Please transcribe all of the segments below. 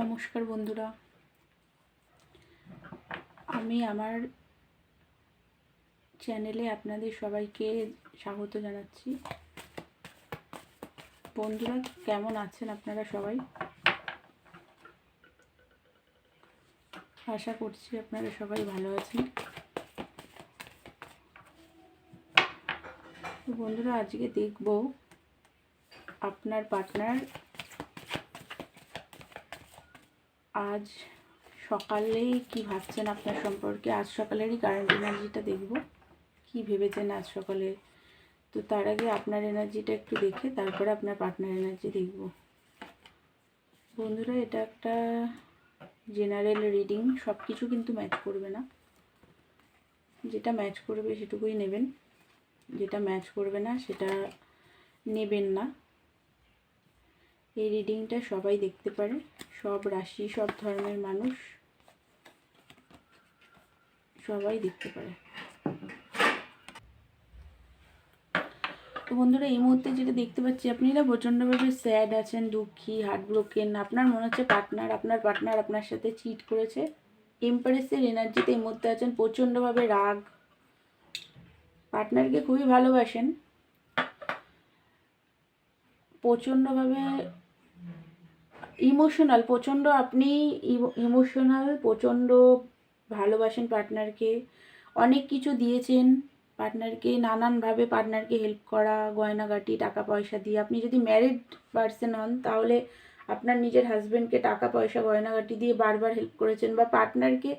নমস্কার বন্ধুরা। আমি আমার চ্যানেলে আপনাদের সবাইকে স্বাগত জানাচ্ছি। বন্ধুরা, কেমন আছেন আপনারা সবাই? আশা করছি আপনারা সবাই ভালো আছেন। বন্ধুরা, আজকে দেখব আপনার পার্টনার আজ সকালেই কি ভাবছেন আপনার সম্পর্কে? আজ সকালেরই কারেন্ট এনার্জিটা দেখব। কি ভেবেছেন আজ সকালে? তো তার আগে আপনার এনার্জিটা একটু দেখে তারপরে আপনার পার্টনার এনার্জি দেখব। বন্ধুরা, এটা একটা জেনারেল রিডিং সব কিছু কিন্তু ম্যাচ করবে না। যেটা ম্যাচ করবে সেটুকুই নেবেন। যেটা ম্যাচ করবে না, সেটা নেবেন না। এই রিডিংটা সবাই দেখতে পারে। সব রাশি, সব ধর্মের মানুষ সবাই দেখতে পারে। তো বন্ধুরা, এই মুহূর্তে যেটা দেখতে পাচ্ছি, আপনি না প্রচণ্ডভাবে স্যাড আছেন, দুঃখী হার্ট ব্রোকেন আপনার মনে হচ্ছে পার্টনার আপনার পার্টনার আপনার সাথে চিট করেছে। এম্পারেসের এনার্জিতে এই মুহূর্তে আছেন প্রচণ্ডভাবে রাগ। পার্টনারকে খুবই ভালোবাসেন। প্রচণ্ডভাবে ইমোশনাল, প্রচণ্ড আপনি ইমোশনাল, প্রচণ্ড ভালোবাসেন পার্টনারকে। অনেক কিছু দিয়েছেন পার্টনারকে, নানানভাবে পার্টনারকে হেল্প করা, গয়নাগাটি টাকা পয়সা দিয়ে। আপনি যদি ম্যারিড পার্সন হন, তাহলে আপনার নিজের হাজব্যান্ডকে টাকা পয়সা গয়নাগাটি দিয়ে বারবার হেল্প করেছেন বা পার্টনারকে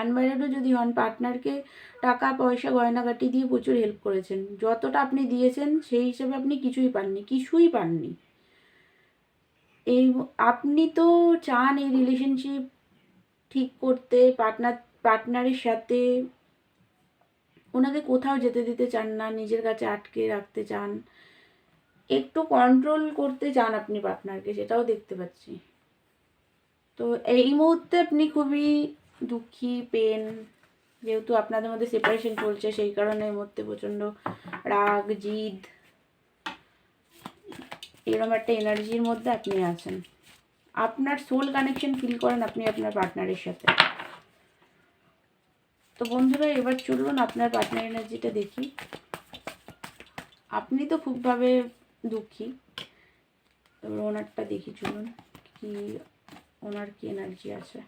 আনম্যারিডও যদি হন, পার্টনারকে টাকা পয়সা গয়নাগাটি দিয়ে প্রচুর হেল্প করেছেন। যতটা আপনি দিয়েছেন, সেই হিসেবে আপনি কিছুই পাননি কিছুই পাননি। এই আপনি তো চান এই রিলেশনশিপ ঠিক করতে পার্টনার পার্টনারের সাথে ওনাকে কোথাও যেতে দিতে চান না, নিজের কাছে আটকে রাখতে চান, একটু কন্ট্রোল করতে চান আপনি পার্টনারকে সেটাও দেখতে পাচ্ছি। তো এই মুহূর্তে আপনি খুবই দুঃখী পেন যেহেতু আপনাদের মধ্যে সেপারেশন চলছে, সেই কারণে এই মুহূর্তে প্রচণ্ড রাগ, জিদ এরকম একটা এনার্জির মধ্যে আপনি আছেন। আপনার সোল কানেকশন ফিল করেন আপনি আপনার পার্টনারের সাথে। তো বন্ধুরা, এবার চলুন আপনার পার্টনার এনার্জিটা দেখি। আপনি তো খুবভাবে দুঃখী। এবার ওনারটা দেখি, চলুন। কি, ওনার কি এনার্জি আছে?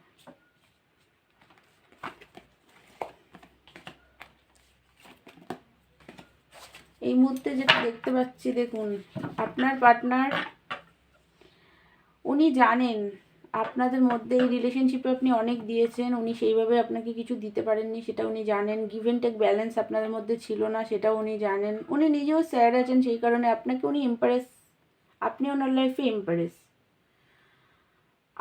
এই মুহূর্তে যেটা দেখতে পাচ্ছি, দেখুন, আপনার পার্টনার উনি জানেন আপনাদের মধ্যে এই রিলেশনশিপে আপনি অনেক দিয়েছেন, উনি সেইভাবে আপনাকে কিছু দিতে পারেননি, সেটা উনি জানেন। গিভ টেক ব্যালেন্স আপনাদের মধ্যে ছিল না, সেটাও উনি জানেন। উনি নিজেও স্যাড আছেন, সেই কারণে আপনাকে উনি ইম্পারেস আপনি ওনার লাইফে ইম্পারেস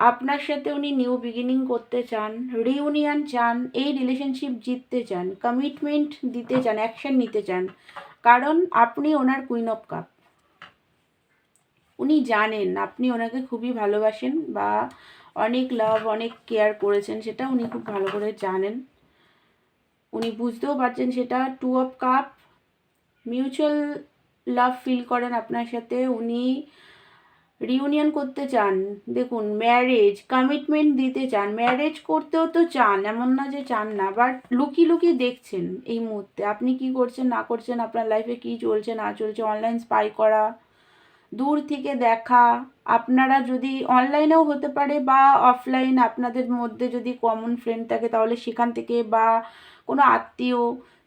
আপনার সাথে উনি নিউ বিগিনিং করতে চান রিউনিয়ন চান, এই রিলেশনশিপ জিততে চান কমিটমেন্ট দিতে চান অ্যাকশন নিতে চান। কারণ আপনি ওনার কুইন অফ কাপ উনি জানেন, আপনি ওনাকে খুবই ভালোবাসেন বা অনেক লাভ অনেক কেয়ার করেছেন, সেটা উনি খুব ভালো করে জানেন। উনি বুঝতেও পারছেন সেটা two of cup mutual love feel করেন আপনার সাথে। উনি রিউনিয়ন করতে চান, দেখুন ম্যারেজ কমিটমেন্ট দিতে চান ম্যারেজ করতেও তো চান, এমন না যে চান না বাট লুকি লুকি দেখছেন এই মুহূর্তে, আপনি কি করছেন, না করছেন, আপনার লাইফে কি চলছে, না চলছে অনলাইন স্পাই করা, দূর থেকে দেখা, আপনারা যদি অনলাইনেও হতে পারে বা অফলাইন আপনাদের মধ্যে যদি কমন ফ্রেন্ড থাকে, তাহলে সেখান থেকে বা কোনো আত্মীয়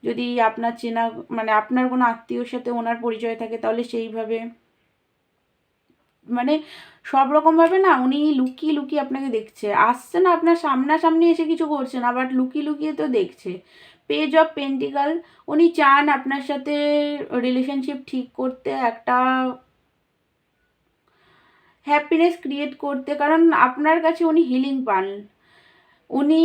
যদি আপনার চেনা মানে আপনার কোনো আত্মীয়র সাথে ওনার পরিচয় থাকে, তাহলে সেইভাবে মানে সব রকমভাবে না উনি লুকিয়ে লুকিয়ে আপনাকে দেখছে। আসছে না আপনার সামনাসামনি এসে কিছু করছে না বাট লুকিয়ে লুকিয়ে তো দেখছে। পেজ অফ পেন্টিকাল উনি চান আপনার সাথে রিলেশনশিপ ঠিক করতে, একটা হ্যাপিনেস ক্রিয়েট করতে, কারণ আপনার কাছে উনি হিলিং পান। উনি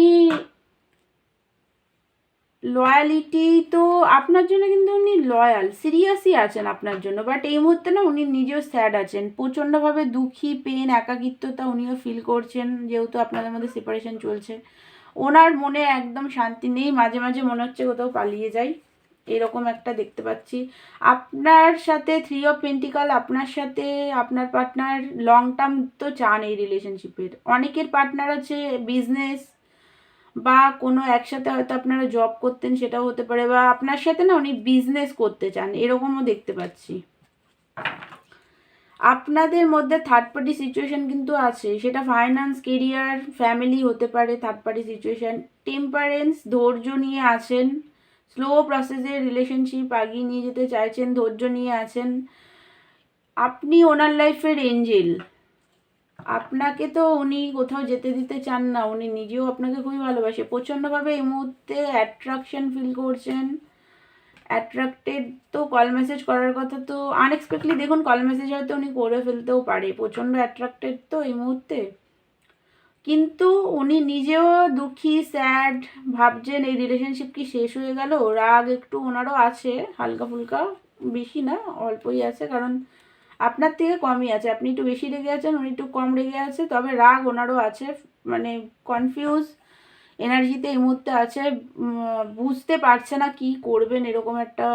লয়ালিটি তো আপনার জন্য কিন্তু উনি লয়াল সিরিয়াসই আছেন আপনার জন্য বাট এই মুহূর্তে না উনি নিজেও স্যাড আছেন। প্রচণ্ডভাবে দুঃখী পেন একাকিত্বতা উনিও ফিল করছেন, যেহেতু আপনাদের মধ্যে সেপারেশন চলছে। ওনার মনে একদম শান্তি নেই, মাঝে মাঝে মনে হচ্ছে কোথাও পালিয়ে যাই, এরকম একটা দেখতে পাচ্ছি। আপনার সাথে থ্রি অফ পেন্টিকাল আপনার সাথে, আপনার পার্টনার লং টার্ম তো চান এই রিলেশনশিপের অনেকের পার্টনার আছে বিজনেস বা কোনো একসাথে হয়তো আপনারা জব করতেন, সেটাও হতে পারে, বা আপনার সাথে না উনি বিজনেস করতে চান, এরকমও দেখতে পাচ্ছি। আপনাদের মধ্যে থার্ড পার্টি সিচুয়েশান কিন্তু আছে, সেটা ফাইন্যান্স কেরিয়ার ফ্যামিলি হতে পারে থার্ড পার্টি সিচুয়েশান টেম্পারেন্স ধৈর্য নিয়ে আছেন স্লো প্রসেসে রিলেশনশিপ আগিয়ে নিয়ে যেতে চাইছেন, ধৈর্য নিয়ে আছেন। আপনি ওনার লাইফের এঞ্জেল আপনাকে তো উনি কোথাও যেতে দিতে চান না, উনি নিজেও আপনাকে খুবই ভালোবাসে। প্রচণ্ডভাবে এই মুহূর্তে অ্যাট্রাকশন ফিল করছেন। অ্যাট্রাক্টেড তো কল মেসেজ করার কথা তো আনএক্সপেক্টলি দেখুন কল মেসেজ হয়তো উনি করে ফেলতেও পারে, প্রচণ্ড অ্যাট্রাক্টেড তো এই মুহূর্তে। কিন্তু উনি নিজেও দুঃখী স্যাড ভাবছেন এই রিলেশনশিপ কি শেষ হয়ে গেল? রাগ একটু ওনারও আছে হালকা ফুলকা বেশি না, অল্পই আছে, কারণ আপনার থেকে কমই আছে। আপনি একটু বেশি রেগে আছেন, উনি একটু কম রেগে আছে, তবে রাগ ওনারও আছে মানে কনফিউজ এনার্জিতে এই মুহূর্তে আছে। বুঝতে পারছে না কি করবেন এরকম একটা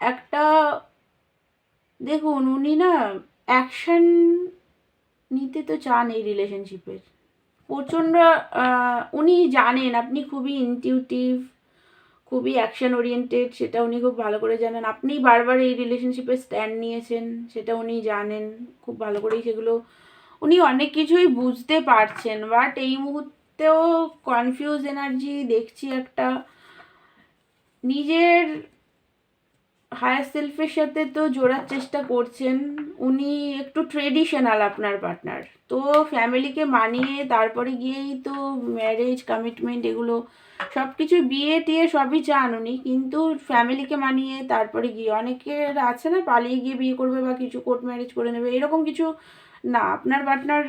একটা, দেখুন উনি না অ্যাকশন নিতে তো চান এই রিলেশনশিপের প্রচণ্ড উনি জানেন, আপনি খুবই ইনটিউটিভ খুবই অ্যাকশন ওরিয়েন্টেড সেটা উনি খুব ভালো করে জানেন। আপনি বারবার এই রিলেশনশিপে স্ট্যান্ড নিয়েছেন, সেটা উনি জানেন, খুব ভালো করেই সেগুলো উনি অনেক কিছুই বুঝতে পারছেন বাট এই মুহূর্তেও কনফিউজ এনার্জি দেখছি একটা নিজের হায়ার সেলফের সাথে তো জোড়ার চেষ্টা করছেন। উনি একটু ট্রেডিশনাল আপনার পার্টনার তো ফ্যামিলিকে মানিয়ে তারপরে গিয়েই তো ম্যারেজ কমিটমেন্ট এগুলো সব কিছু বিয়ে টিয়ে সবই চান উনি। কিন্তু ফ্যামিলিকে মানিয়ে তারপরে গিয়ে অনেকের আছে না, পালিয়ে গিয়ে বিয়ে করবে বা কিছু কোর্ট ম্যারেজ করে নেবে, এরকম কিছু না। আপনার পার্টনার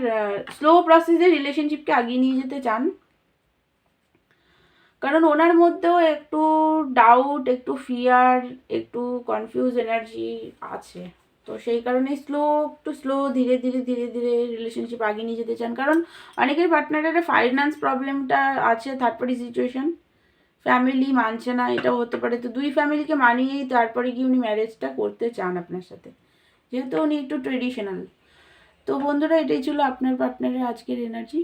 স্লো প্রসেসে রিলেশনশিপকে আগিয়ে নিয়ে যেতে চান। কারণ ওনার মধ্যেও একটু ডাউট একটু ফিয়ার একটু কনফিউজ এনার্জি আছে। তো সেই কারণে স্লো একটু স্লো ধীরে ধীরে ধীরে ধীরে রিলেশনশিপ আগিয়ে নিয়ে যেতে চান। কারণ অনেকের পার্টনারের ফাইন্যান্স প্রবলেমটা আছে থার্ড পার্টি সিচুয়েশন ফ্যামিলি মানছে না, এটাও হতে পারে। তো দুই ফ্যামিলিকে মানিয়েই তারপরে গিয়ে উনি ম্যারেজটা করতে চান আপনার সাথে। যেহেতু উনি একটু ট্রেডিশনাল তো বন্ধুরা, এটাই ছিল আপনার পার্টনারের আজকের এনার্জি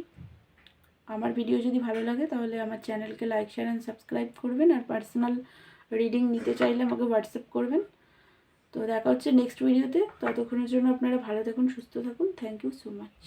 আমার ভিডিও যদি ভালো লাগে, তাহলে আমার চ্যানেলকে লাইক শেয়ার অ্যান্ড সাবস্ক্রাইব করবেন আর পার্সোনাল রিডিং নিতে চাইলে আমাকে হোয়াটসঅ্যাপ করবেন। তো দেখা হচ্ছে নেক্সট ভিডিওতে ততক্ষণের জন্য আপনারা ভালো থাকুন, সুস্থ থাকুন। Thank you so much